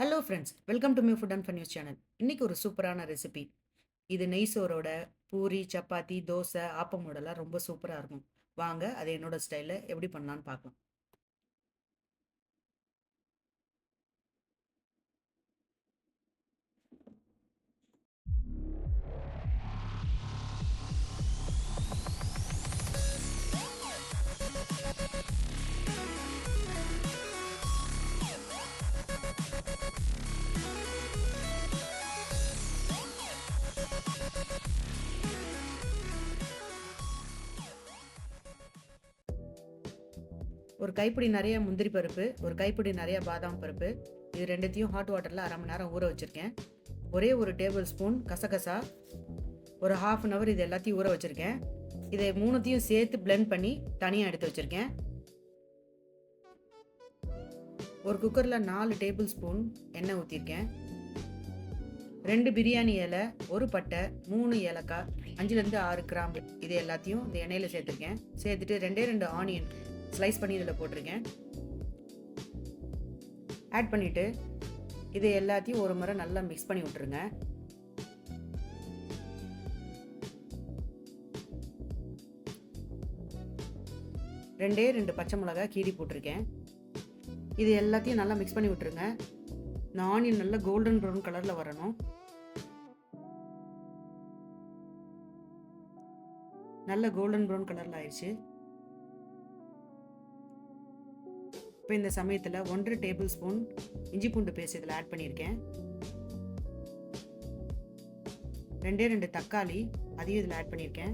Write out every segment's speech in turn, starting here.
Hello friends welcome to mew food and fun news channel இன்னைக்கு ஒரு சூப்பரான recipe இது நெய் சோறோட பூரி சப்பாத்தி தோசை ஆப்பமோடலாம் ரொம்ப சூப்பராக இருக்கும். வாங்க அது என்னோட ஸ்டைலில் எப்படி பண்ணலான்னு பார்க்கலாம். ஒரு கைப்பிடி நிறைய முந்திரி பருப்பு ஒரு கைப்பிடி நிறைய பாதாம் பருப்பு. இது ரெண்டுத்தையும் ஹாட் வாட்டரில் அரை மணி நேரம் ஊற வச்சுருக்கேன். ஒரே ஒரு டேபிள் ஸ்பூன் கசகசா ஒரு ஹாஃப் அன் ஹவர் இது எல்லாத்தையும் ஊற வச்சுருக்கேன். இதை மூணுத்தையும் சேர்த்து பிளெண்ட் பண்ணி தனியாக எடுத்து வச்சுருக்கேன். ஒரு குக்கரில் நாலு டேபிள் ஸ்பூன் எண்ணெய் ஊற்றிருக்கேன் ரெண்டு பிரியாணி இலை ஒரு பட்டை மூணு ஏலக்காய் அஞ்சுலேருந்து ஆறு கிராம்பு. இது எல்லாத்தையும் இந்த எண்ணெயில் சேர்த்துருக்கேன். சேர்த்துட்டு ரெண்டே ரெண்டு ஆனியன் ஸ்லைஸ் பண்ணி இதில் போட்டிருக்கேன். ஆட் பண்ணிவிட்டு இது எல்லாத்தையும் ஒரு முறை நல்லா மிக்ஸ் பண்ணி விட்ருங்க ரெண்டே ரெண்டு பச்சை மிளகாய் கீரி போட்டிருக்கேன். இது எல்லாத்தையும் நல்லா மிக்ஸ் பண்ணி விட்டுருங்க. இந்த ஆனியன் நல்லா கோல்டன் ப்ரௌன் கலரில் வரணும். நல்ல கோல்டன் ப்ரௌன் கலரில் ஆயிடுச்சு. இப்போ இந்த சமயத்தில் ஒன்றரை டேபிள் ஸ்பூன் இஞ்சி பூண்டு பேஸ்ட் இதில் ஆட் பண்ணியிருக்கேன். ரெண்டே ரெண்டு தக்காளி அதையும் இதில் ஆட் பண்ணியிருக்கேன்.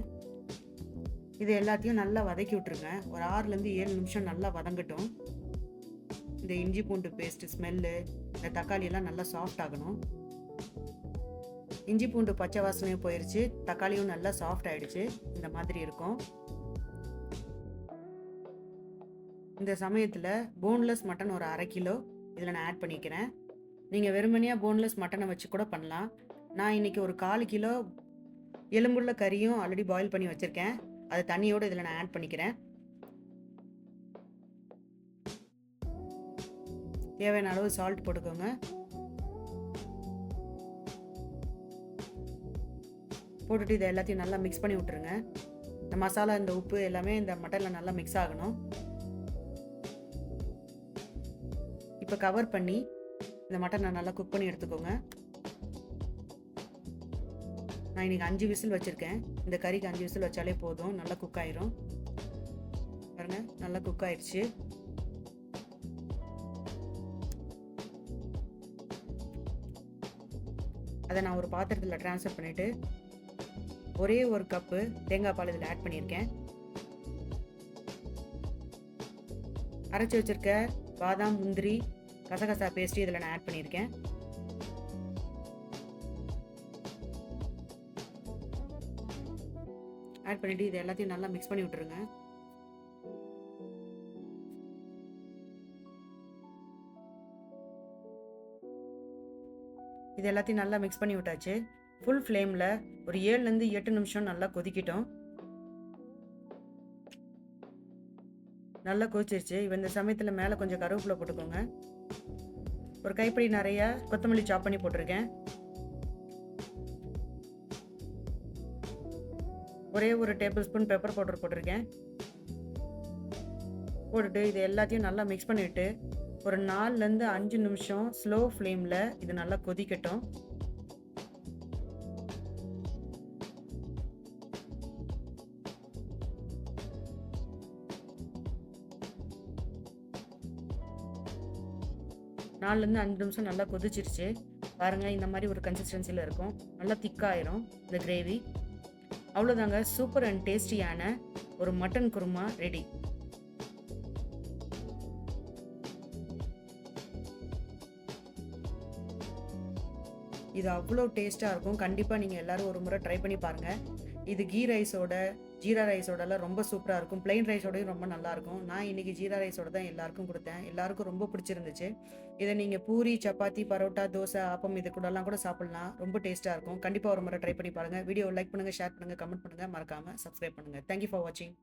இது எல்லாத்தையும் நல்லா வதக்கி விட்ருங்க ஒரு ஆறுலேருந்து ஏழு நிமிஷம் நல்லா வதங்கட்டும். இந்த இஞ்சி பூண்டு பேஸ்ட்டு ஸ்மெல்லு இந்த தக்காளி எல்லாம் நல்லா சாஃப்ட் ஆகணும். இஞ்சி பூண்டு பச்சை வாசனையும் போயிடுச்சு தக்காளியும் நல்லா சாஃப்ட் ஆகிடுச்சு இந்த மாதிரி இருக்கும். இந்த சமயத்தில் போன்லெஸ் மட்டன் ஒரு அரை கிலோ இதில் நான் ஆட் பண்ணிக்கிறேன். நீங்கள் வெறுமனையாக போன்லெஸ் மட்டனை வச்சு கூட பண்ணலாம். நான் இன்றைக்கி ஒரு கால் கிலோ எலும்புள்ள கறியும் ஆல்ரெடி பாயில் பண்ணி வச்சுருக்கேன். அதை தண்ணியோடு இதில் நான் ஆட் பண்ணிக்கிறேன். தேவையான அளவு சால்ட் போட்டுக்கோங்க. போட்டுட்டு இதை எல்லாத்தையும் நல்லா மிக்ஸ் பண்ணி விட்டுருங்க. இந்த மசாலா இந்த உப்பு எல்லாமே இந்த மட்டனில் நல்லா மிக்ஸ் ஆகணும். இப்போ கவர் பண்ணி இந்த மட்டனை நல்லா குக் பண்ணி எடுத்துக்கோங்க. நான் இன்றைக்கி அஞ்சு விசில் வச்சுருக்கேன். இந்த கறிக்கு அஞ்சு விசில் வச்சாலே போதும். நல்லா குக் ஆயிரும். பாருங்க நல்லா குக் ஆயிடுச்சு அதை நான் ஒரு பாத்திரத்தில் ட்ரான்ஸ்ஃபர் பண்ணிவிட்டு ஒரே ஒரு கப்பு தேங்காய் பால் இதில் ஆட் பண்ணியிருக்கேன். அரைச்சி வச்சுருக்க பாதாம் முந்திரி கசகசா பேஸ்ட்டு இதில் நான் ஆட் பண்ணியிருக்கேன். ஆட் பண்ணிவிட்டு இது எல்லாத்தையும் நல்லா மிக்ஸ் பண்ணி விட்டுருங்க. இது எல்லாத்தையும் நல்லா மிக்ஸ் பண்ணி விட்டாச்சு. ஃபுல் ஃப்ளேமில் ஒரு ஏழுலேருந்து எட்டு நிமிஷம் நல்லா கொதிக்கிட்டோம். நல்லா கொதிச்சிருச்சு. இப்போ இந்த சமயத்தில் மேலே கொஞ்சம் கருவேப்பிலை போட்டுக்கோங்க. ஒரு கைப்பிடி நிறையா கொத்தமல்லி சாப் பண்ணி போட்டிருக்கேன். ஒரே ஒரு டேபிள் ஸ்பூன் பெப்பர் பவுடர் போட்டிருக்கேன். போட்டுட்டு இது எல்லாத்தையும் நல்லா மிக்ஸ் பண்ணிவிட்டு ஒரு நாலுலேருந்து அஞ்சு நிமிஷம் ஸ்லோ ஃப்ளேமில் இது நல்லா கொதிக்கட்டும். நாலுலேருந்து அஞ்சு நிமிஷம் நல்லா கொதிச்சிருச்சு. பாருங்கள் இந்த மாதிரி ஒரு கன்சிஸ்டன்சியில் இருக்கும். நல்லா திக்காயிரும் இந்த கிரேவி அவ்வளோதாங்க சூப்பர் அண்ட் டேஸ்டியான ஒரு மட்டன் குருமா ரெடி இது அவ்வளோ டேஸ்ட்டாக இருக்கும். கண்டிப்பாக நீங்கள் எல்லோரும் ஒரு முறை ட்ரை பண்ணி பாருங்கள் இது கீ ரைஸோட ஜீரா ரைஸோடலாம் ரொம்ப சூப்பராக இருக்கும். பிளெயின் ரைஸோடையும் ரொம்ப நல்லாயிருக்கும் நான் இன்றைக்கி ஜீரா ரைஸோட தான் எல்லாருக்கும் கொடுத்தேன். எல்லாருக்கும் ரொம்ப பிடிச்சிருந்துச்சு. இதை நீங்கள் பூரி சப்பாத்தி பரோட்டா தோசை ஆப்பம் இது கூடலாம் கூட சாப்பிட்லாம். ரொம்ப டேஸ்ட்டாக இருக்கும். கண்டிப்பாக ஒரு முறை ட்ரை பண்ணி பாருங்கள் வீடியோ லைக் பண்ணுங்கள் ஷேர் பண்ணுங்கள் கமெண்ட் பண்ணுங்கள் மறக்காமல் சப்ஸ்கிரைப் பண்ணுங்கள் தேங்க்யூ ஃபார் வாட்சிங்